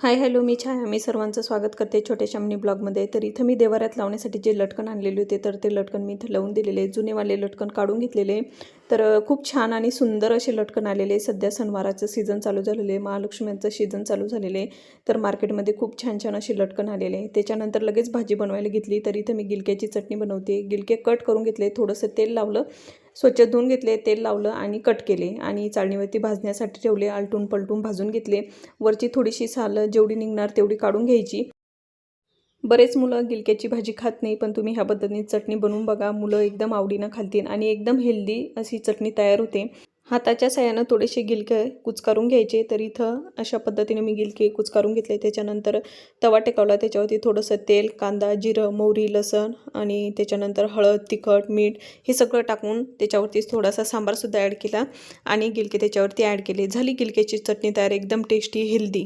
Hi hello मी छाया. मी सर्वांचं स्वागत करते छोट्याशा मनी ब्लॉगमध्ये. तर इथं मी देवाऱ्यात लावण्यासाठी जे लटकन आणलेले होते तर ते लटकन मी इथं लावून दिलेले. जुनेवाले लटकन काढून घेतलेले. तर खूप छान आणि सुंदर असे लटकन आलेले सध्या सणवाराचं सीझन चालू झालेलं आहे महालक्ष्म्यांचं सीझन चालू झालेलं आहे तर मार्केटमध्ये खूप छान छान असे लटकन आलेले. आहे त्याच्यानंतर लगेच भाजी बनवायला घेतली तर इथं मी गिलक्याची चटणी बनवते. गिलके कट करून घेतले थोडंसं तेल लावलं स्वच्छ धुवून घेतले तेल लावलं आणि कट केले आणि चाळणीवरती भाजण्यासाठी ठेवले आलटून पलटून भाजून घेतले. वरची थोडीशी सालं जेवढी निघणार तेवढी काढून घ्यायची. बरेच मुलं गिलक्याची भाजी खात नाही पण तुम्ही ह्या पद्धतीने चटणी बनवून बघा. मुलं एकदम आवडीनं खालतील आणि एकदम हेल्दी अशी चटणी तयार होते. हाताच्या साह्यानं थोडेसे गिलके कुचकारून घ्यायचे तर इथं अशा पद्धतीने मी गिलके कुचकारून घेतले. त्याच्यानंतर तवा टेकवला त्याच्यावरती थोडंसं तेल कांदा जिरं मोहरी लसण आणि त्याच्यानंतर हळद तिखट मीठ हे सगळं टाकून त्याच्यावरती थोडासा सांबारसुद्धा ॲड केला आणि गिलके त्याच्यावरती ॲड केले. झाली गिलक्याची चटणी तयार एकदम टेस्टी हेल्दी.